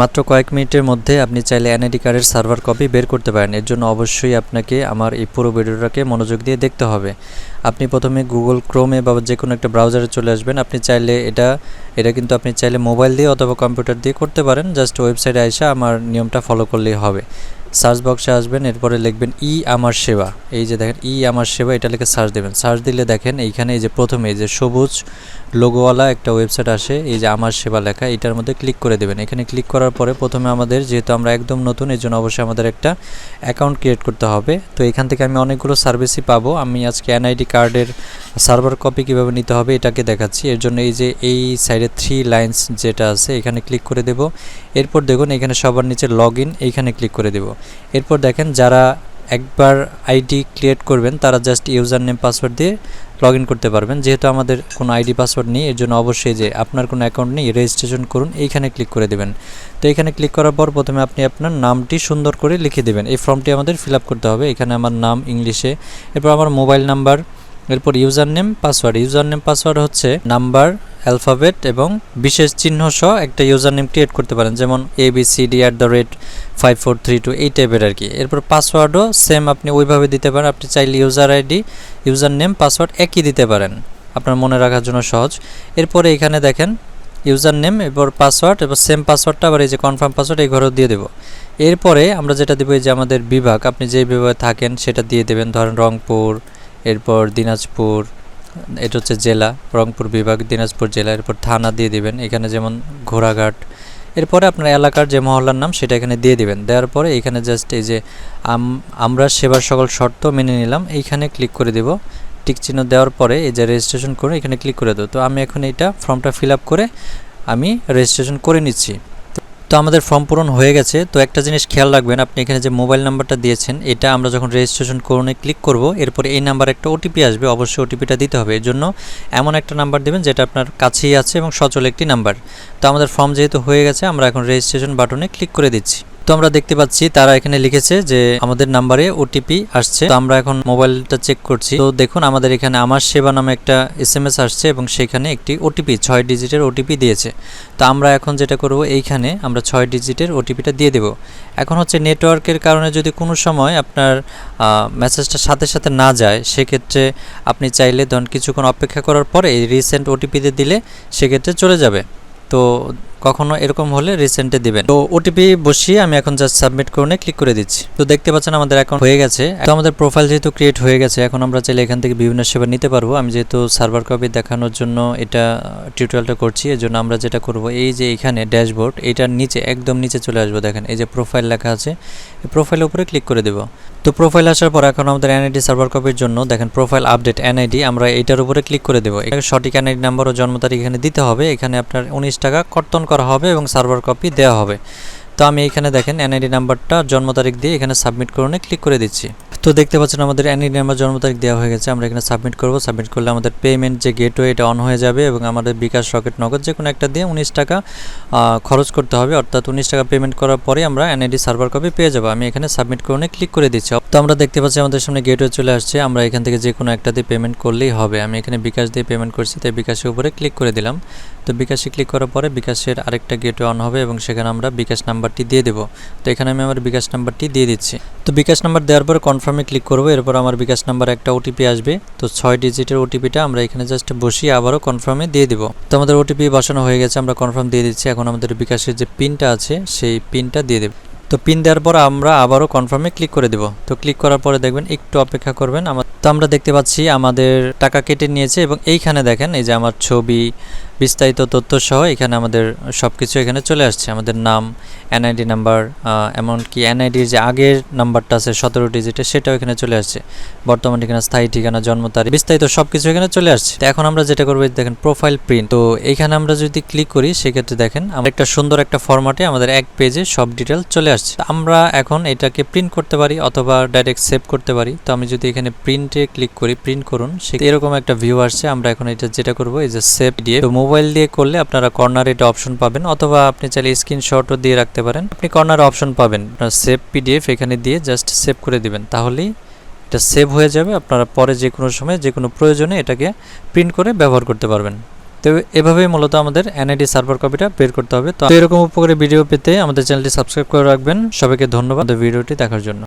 মাত্র কয়েক মিনিটের মধ্যে আপনি চাইলে এনআইডি কার্ডের সার্ভার কপি বের করতে পারেন। এর জন্য অবশ্যই আপনাকে আমার এই পুরো ভিডিওটাকে মনোযোগ দিয়ে দেখতে হবে। আপনি প্রথমে গুগল ক্রোমে বা যে কোনো একটা ব্রাউজারে চলে আসবেন। আপনি চাইলে এটা এটা কিন্তু আপনি চাইলে মোবাইল দিয়ে অথবা কম্পিউটার দিয়ে করতে পারেন। জাস্ট ওয়েবসাইটে এসে আমার নিয়মটা ফলো করলেই হবে। সার্চ বক্সে আসবেন, এরপরে লিখবেন ই আমার সেবা। এই যে দেখেন, ই আমার সেবা, এটা লিখে সার্চ দেবেন। সার্চ দিলে দেখেন এইখানে এই যে প্রথমে এই যে সবুজ লোগোওয়ালা একটা ওয়েবসাইট আসে, এই যে আমার সেবা লেখা, এটার মধ্যে ক্লিক করে দেবেন। এখানে ক্লিক করার পরে প্রথমে আমাদের, যেহেতু আমরা একদম নতুন, এই জন্য অবশ্যই আমাদের একটা অ্যাকাউন্ট ক্রিয়েট করতে হবে। তো এখান থেকে আমি অনেকগুলো সার্ভিসই পাবো। আমি আজকে এনআইডি কার্ডের সার্ভার কপি কীভাবে নিতে হবে এটাকে দেখাচ্ছি। এর জন্য এই যে এই সাইডে থ্রি লাইন্স যেটা আছে, এখানে ক্লিক করে দেব। এরপর দেখুন এখানে সবার নিচে লগ ইন এইখানে ক্লিক করে দেব। এরপর দেখেন যারা একবার আইডি ক্রিয়েট করবেন, তারা জাস্ট ইউজার নেম পাসওয়ার্ড দিয়ে লগ করতে পারবেন। যেহেতু আমাদের কোনো আইডি পাসওয়ার্ড নেই, এর জন্য অবশ্যই যে আপনার কোনো অ্যাকাউন্ট নেই রেজিস্ট্রেশন করুন, এইখানে ক্লিক করে দেবেন। তো এখানে ক্লিক করার পর প্রথমে আপনি আপনার নামটি সুন্দর করে লিখে দেবেন। এই ফর্মটি আমাদের ফিল করতে হবে। এখানে আমার নাম ইংলিশে। এরপর আমার মোবাইল নাম্বার এরপর user name password. User name password হচ্ছে নাম্বার, অ্যালফাবেট এবং বিশেষ চিহ্ন সহ একটা ইউজার নেম ক্রিয়েট করতে পারেন, যেমন A B C D at the rate five four three two এই টাইপের আর কি। এরপর পাসওয়ার্ডও সেম আপনি ওইভাবে দিতে পারেন। আপনি চাইলে user ID user name password একই দিতে পারেন। আপনার মনে রাখার জন্য সহজ। এরপরে এখানে দেখেন ইউজার নেম এরপর পাসওয়ার্ড এবার সেম পাসওয়ার্ডটা আবার এই যে কনফার্ম পাসওয়ার্ড এই ঘরেও দিয়ে দেবো। এরপরে আমরা যেটা দেবো, এই যে আমাদের বিভাগ, আপনি যে বিভাগে থাকেন সেটা দিয়ে দেবেন। ধরেন রংপুর এরপর দিনাজপুর, এটা হচ্ছে জেলা, রংপুর বিভাগ, দিনাজপুর জেলা, এরপর থানা দিয়ে দিবেন। এখানে যেমন ঘোড়াঘাট, এরপরে আপনার এলাকার যে মহল্লার নাম সেটা এখানে দিয়ে দিবেন। দেওয়ার পরে এখানে জাস্ট এই যে আমরা সেবার সকল শর্ত মেনে নিলাম, এইখানে ক্লিক করে দেব। টিক চিহ্ন দেওয়ার পরে এই যে রেজিস্ট্রেশন করে এখানে ক্লিক করে দেবো তো আমি এখন এইটা ফর্মটা ফিল করে আমি রেজিস্ট্রেশন করে নিচ্ছি। তো আমাদের ফর্ম পূরণ হয়ে গেছে। তো একটা জিনিস খেয়াল রাখবেন, আপনি এখানে যে মোবাইল নাম্বারটা দিয়েছেন, এটা আমরা যখন রেজিস্ট্রেশন করুনে ক্লিক করব, এরপরে এই নাম্বার একটা ওটিপি আসবে, অবশ্যই ওটিপিটা দিতে হবে। এর জন্য এমন একটা নাম্বার দেবেন, যেটা আপনার কাছেই আছে এবং সচল একটি নাম্বার তো আমাদের ফর্ম যেহেতু হয়ে গেছে, আমরা এখন রেজিস্ট্রেশন বাটনে ক্লিক করে দিচ্ছি। তো আমরা দেখতে পাচ্ছি, তারা এখানে লিখেছে যে আমাদের নাম্বারে ওটিপি আসছে। তো আমরা এখন মোবাইলটা চেক করছি। তো দেখুন, আমাদের এখানে আমার সেবা নামে একটা এস আসছে এবং সেখানে একটি ওটিপি ছয় ডিজিটের ওটিপি দিয়েছে। তো আমরা এখন যেটা করব, এইখানে আমরা ছয় ডিজিটের ওটিপিটা দিয়ে দেব। এখন হচ্ছে নেটওয়ার্কের কারণে যদি কোনো সময় আপনার মেসেজটা সাথে সাথে না যায়, সেক্ষেত্রে আপনি চাইলে ধরুন কিছুক্ষণ অপেক্ষা করার পরে এই রিসেন্ট ওটিপিতে দিলে সেক্ষেত্রে চলে যাবে। তো কখনো এরকম হলে রিসেন্টে দিবেন। তো ওটিপি বসিয়ে আমি এখন জাস্ট সাবমিট করে ক্লিক করে দিচ্ছি। তো দেখতে পাচ্ছেন আমাদের অ্যাকাউন্ট হয়ে গেছে। তো আমাদের প্রোফাইল যেহেতু ক্রিয়েট হয়ে গেছে, এখন আমরা চাইলে এখান থেকে বিভিন্ন সেবা নিতে পারব। আমি যেহেতু সার্ভার কপি দেখানোর জন্য এটা টিউটোরিয়ালটা করছি এর জন্য আমরা যেটা করব, এই যে এখানে ড্যাশবোর্ড এটার নিচে, একদম নিচে চলে আসব। দেখেন, এই যে প্রোফাইল লেখা আছে প্রোফাইলের উপরে ক্লিক করে দেবো। তো প্রোফাইল আসার পর এখন আমাদের এনআইডি সার্ভার কপির জন্য দেখেন প্রোফাইল আপডেট এনআইডি আমরা এটার উপরে ক্লিক করে দেবো। সঠিক এনআইডি নাম্বার ও জন্ম তারিখ এখানে দিতে হবে। এখানে আপনার উনিশ টাকা কর্তন করা হবে এবং সার্ভার কপি দেওয়া হবে। তো আমি এখানে দেখেন এনআইডি নাম্বারটা জন্ম তারিখ দিয়ে এখানে সাবমিট করুনে ক্লিক করে দিচ্ছি। তো দেখতে পাচ্ছেন আমাদের এনআইডি নাম্বার জন্ম তারিখ দেওয়া হয়ে গেছে, আমরা এখানে সাবমিট করব। সাবমিট করলে আমাদের পেমেন্ট যে গেটওয়ে এটা অন হয়ে যাবে এবং আমাদের বিকাশ রকেট নগদ যে কোনো একটা দিয়ে উনিশ টাকা খরচ করতে হবে। অর্থাৎ উনিশ টাকা পেমেন্ট করার পরে আমরা এনআইডি সার্ভার কপি পেয়ে যাব। আমি এখানে সাবমিট করুনে ক্লিক করে দিচ্ছি। তো আমরা দেখতে পাচ্ছি আমাদের সামনে গেটওয়ে চলে আসছে। আমরা এখান থেকে যে কোনো একটা দিয়ে পেমেন্ট করলেই হবে। আমি এখানে বিকাশ দিয়ে পেমেন্ট করছি, তাই বিকাশের উপরে ক্লিক করে দিলাম। তো বিকাশে ক্লিক করার পরে বিকাশের আরেকটা গেটওয়ে অন হবে এবং সেখানে আমরা বিকাশ নাম্বারটি দিয়ে দেবো। তো এখানে আমি আমার বিকাশ নাম্বারটি দিয়ে দিচ্ছি। তো বিকাশ নাম্বার দেওয়ার পরে কনফার্মে ক্লিক করব, এরপর আমার বিকাশ নাম্বার একটা ওটিপি আসবে। তো ছয় ডিজিটের ওটিপিটা আমরা এখানে জাস্ট বসিয়ে আবারও কনফার্মে দিয়ে দিব। তো আমাদের ওটিপি বসানো হয়ে গেছে, আমরা কনফার্ম দিয়ে দিচ্ছি। এখন আমাদের বিকাশের যে পিনটা আছে, সেই পিনটা দিয়ে দেব। তো পিন দেওয়ার পর আমরা আবারও কনফার্মে ক্লিক করে দেব। তো ক্লিক করার পরে দেখবেন একটু অপেক্ষা করবেন। আমার তো আমরা দেখতে পাচ্ছি আমাদের টাকা কেটে নিয়েছে এবং এইখানে দেখেন এই যে আমার ছবি বিস্তারিত তথ্য সহ এখানে আমাদের সব কিছু এখানে চলে আসছে। আমাদের নাম এনআইডি নাম্বার এমনকি এনআইডির যে আগের নাম্বারটা আছে সতেরো ডিজিটের সেটাও এখানে চলে আসছে। বর্তমান ঠিকানা, স্থায়ী ঠিকানা, জন্ম তারিখ, বিস্তারিত সব কিছু এখানে চলে আসছে। তো এখন আমরা যেটা করব দেখেন প্রোফাইল প্রিন্ট তো এখানে আমরা যদি ক্লিক করি, সেক্ষেত্রে দেখেন আমরা একটা সুন্দর একটা ফরম্যাটে আমাদের এক পেজে সব ডিটেল চলে আসছে। আমরা এখন এটাকে প্রিন্ট করতে পারি অথবা ডাইরেক্ট সেভ করতে পারি। তো আমি যদি এখানে প্রিন্টে ক্লিক করি প্রিন্ট করুন, সে এরকম একটা ভিউ আসছে। আমরা এখন এটা যেটা করব, এই যে সেভ দিয়ে তো মোবাইল দিয়ে করলে আপনারা কর্নার এটা অপশন পাবেন, অথবা আপনি চাইলে স্ক্রিনশটও দিয়ে রাখতে পারেন। আপনি কর্নার অপশন পাবেন, আপনার সেভ পিডিএফ এখানে দিয়ে জাস্ট সেভ করে দিবেন। তাহলেই এটা সেভ হয়ে যাবে, আপনারা পরে যে কোনো সময়, যে কোনো প্রয়োজনে এটাকে প্রিন্ট করে ব্যবহার করতে পারবেন। তো এভাবেই মূলত আমাদের এনআইডি সার্ভার কপিটা বের করতে হবে। তো এরকম উপকারী ভিডিও পেতে আমাদের চ্যানেলটি সাবস্ক্রাইব করে রাখবেন। সবাইকে ধন্যবাদ ভিডিওটি দেখার জন্য।